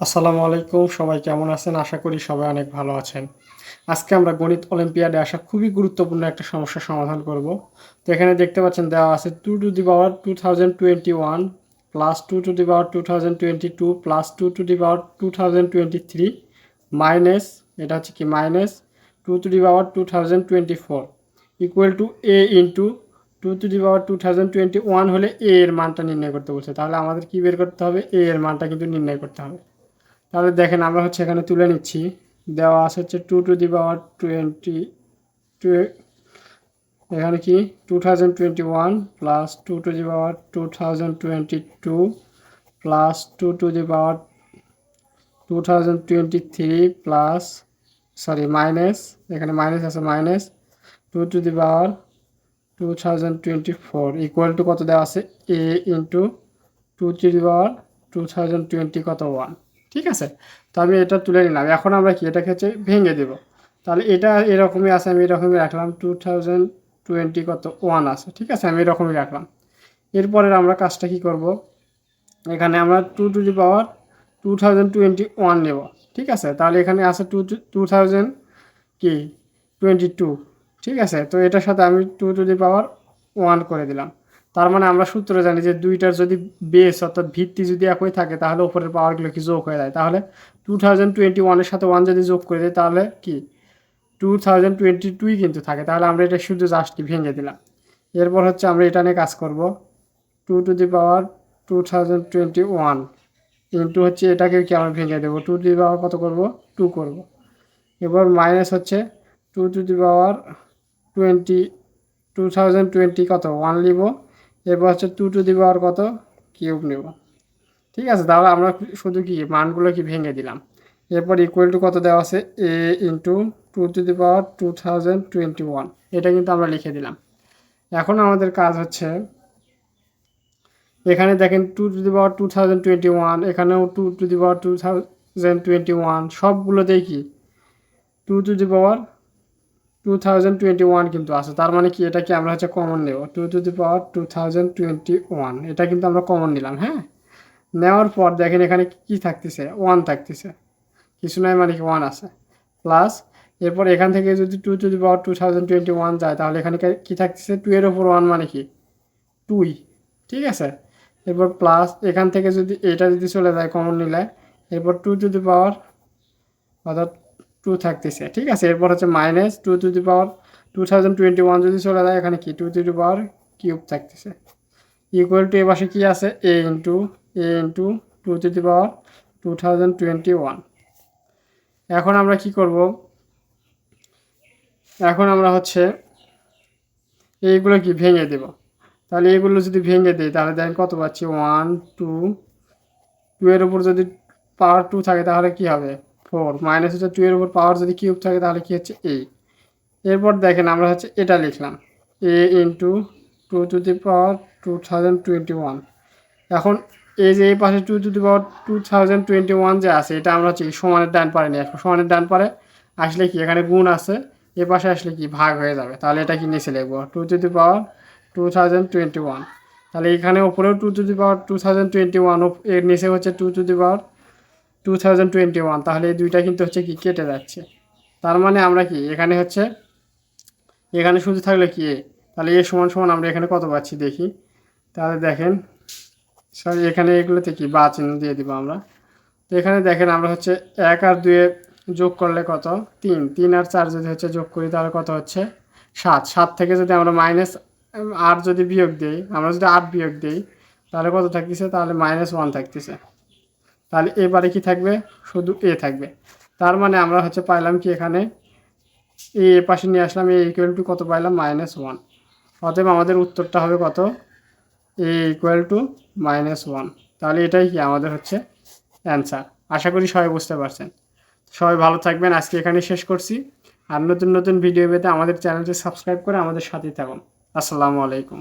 আসসালামু আলাইকুম, সবাই কেমন আছেন? আশা করি সবাই অনেক ভালো আছেন। আজকে আমরা গণিত অলিম্পিয়াডে আসা খুবই গুরুত্বপূর্ণ একটা সমস্যার সমাধান করব। তো এখানে দেখতে পাচ্ছেন, দেওয়া আছে two to the power two thousand twenty one plus two to the power two thousand twenty two plus two to the power two thousand twenty three minus, এটা হচ্ছে কি minus, two to the power two thousand twenty four equal to A into two to the power two thousand twenty one হলে A এর মানটা নির্ণয় করতে বলছে। তাহলে আমাদের কী বের করতে হবে? এ এর মানটা কিন্তু নির্ণয় করতে হবে। তাহলে দেখেন আমরা হচ্ছে এখানে তুলে নিচ্ছি। দেওয়া আছে হচ্ছে two to the power twenty two এখানে কি? Two thousand twenty one plus two to the power two thousand twenty two plus two to the power two thousand twenty three plus sorry minus এখানে minus আছে minus two to the power two thousand twenty four equal to কত দেওয়া আছে? A into two to the power two thousand twenty কত? One ঠিক আছে? তো আমি এটা তুলে নিলাম। এখন আমরা কি, এটাকে হচ্ছে ভেঙে দেব। তাহলে এটা এরকমই আছে, আমি এরকমই রাখলাম। টু থাউজেন্ড টোয়েন্টি কত? ওয়ান আছে। ঠিক আছে? আমি এরকমই রাখলাম। এরপরে আমরা কাজটা কি করব? এখানে আমরা two to the power two thousand twenty one নেব। ঠিক আছে? তাহলে এখানে আছে টু টু থাউজেন্ড কি? টোয়েন্টি টু ঠিক আছে? তো এটার সাথে আমি two to the power one করে দিলাম। তার মানে আমরা সূত্র জানি যে দুইটার যদি বেস অর্থাৎ ভিত্তি যদি একই থাকে, তাহলে উপরের পাওয়ারগুলো কি যোগ হয়ে যায়? তাহলে টু থাউজেন্ড টোয়েন্টি ওয়ানের সাথে ওয়ান যদি যোগ করে দেয় তাহলে কি? টু থাউজেন্ড টোয়েন্টি টুই কিন্তু থাকে। তাহলে আমরা এটা শুধু জাস্ট ভেঙে দিলাম। এরপর হচ্ছে আমরা এটা নিয়ে কাজ করব। Two to the power two thousand twenty one into হচ্ছে এটাকে কি আমরা ভেঙে দেবো? টু টু দি পাওয়ার কত করব? টু করব। এবার মাইনাস হচ্ছে two to the power twenty two thousand twenty কত? ওয়ান নিব এরপর হচ্ছে টু টু দি পাওয়ার কত? কিউব নেব। ঠিক আছে, তাহলে আমরা শুধু কি মানগুলো কি ভেঙে দিলাম? এরপর ইকুয়াল টু কত দেওয়া আছে? A into two to the power two thousand twenty one এটা কিন্তু আমরা লিখে দিলাম। এখন আমাদের কাজ হচ্ছে, এখানে দেখেন two to the power two thousand twenty one এখানেও two to the power two thousand twenty one সবগুলোতেই কি? Two to the power two thousand twenty one কিন্তু আছে। তার মানে কি? এটা কি আমরা হচ্ছে কমন নেব? Two to the power two thousand twenty one এটা কিন্তু আমরা কমন নিলাম হ্যাঁ? নেওয়ার পর দেখেন এখানে কি থাকতেছে? ওয়ান থাকতেছে। কিছু নয় মানে কি ওয়ান আছে। প্লাস এরপর এখান থেকে যদি two to the power two thousand twenty one যায়, তাহলে এখানে কি থাকতেছে? টু এর ওপর ওয়ান মানে কি? টুই ঠিক আছে? এরপর প্লাস এখান থেকে যদি এটা যদি চলে যায় কমন নিলে, এরপর টু টু দি পাওয়ার অর্থাৎ টু থাকতেছে, ঠিক আছে? এরপর হচ্ছে minus two to the power two thousand twenty one যদি চলে যায়, এখানে কি two to the power cube থাকতেছে। ইকুয়াল টু এ পাশে কী আছে? A into a into two to the power two thousand twenty one এখন আমরা কি করব? এখন আমরা হচ্ছে এইগুলো কি ভেঙে দেব? তাহলে এগুলো যদি ভেঙে দিই, তাহলে দেখেন কত পাচ্ছি? ওয়ান টু টু এর উপর যদি পাওয়ার টু থাকে, তাহলে কি হবে? ফোর মাইনাস হচ্ছে টু এর উপর পাওয়ার যদি কিউব থাকে তাহলে কি হচ্ছে এ এরপর দেখেন আমরা হচ্ছে এটা লিখলাম। A into two to the power two thousand twenty one এখন এই যে এই পাশে two to the power two thousand twenty one যে আছে, এটা আমরা হচ্ছে সমানের ডান পারে নিয়ে আসব। সমানের ডান পারে আসলে কি, এখানে গুণ আছে, এ পাশে আসলে কি, ভাগ হয়ে যাবে। তাহলে এটা কি নিচে লিখব? Two to the power two thousand twenty one তাহলে এখানে ওপরেও two to the power two thousand twenty ওয়ানের নিচে হচ্ছে two to the power two thousand twenty one তাহলে এই দুইটা কিন্তু হচ্ছে কি কেটে যাচ্ছে। তার মানে আমরা কি, এখানে হচ্ছে, এখানে শুধু থাকলে কি এ? তাহলে এ সমান সমান আমরা এখানে কত পাচ্ছি দেখি। তাহলে দেখেন সরি এখানে এগুলোতে কি বা চিহ্ন দিয়ে দিব আমরা। তো এখানে দেখেন আমরা হচ্ছে এক আর দুয়ে যোগ করলে কত? তিন। তিন আর চার যদি হচ্ছে যোগ করি তাহলে কত হচ্ছে? সাত। সাত থেকে যদি আমরা মাইনাস আট যদি বিয়োগ দিই, আমরা যদি আট বিয়োগ দিই, তাহলে কত থাকতেছে? তাহলে মাইনাস ওয়ান থাকতেছে। তাহলে এবারে কি থাকবে? শুধু এ থাকবে। তার মানে আমরা হচ্ছে পাইলাম কি এখানে? এ পাশে নিয়ে আসলাম এ ইকুয়াল টু কত পাইলাম? মাইনাস ওয়ান অতএব আমাদের উত্তরটা হবে কত? A equal to minus one তাহলে এটাই কি আমাদের হচ্ছে অ্যান্সার আশা করি সবাই বুঝতে পারছেন। সবাই ভালো থাকবেন। আজকে এখানে শেষ করছি। আর নতুন নতুন ভিডিও পেতে আমাদের চ্যানেলটি সাবস্ক্রাইব করে আমাদের সাথেই থাকুন। আসসালামু আলাইকুম।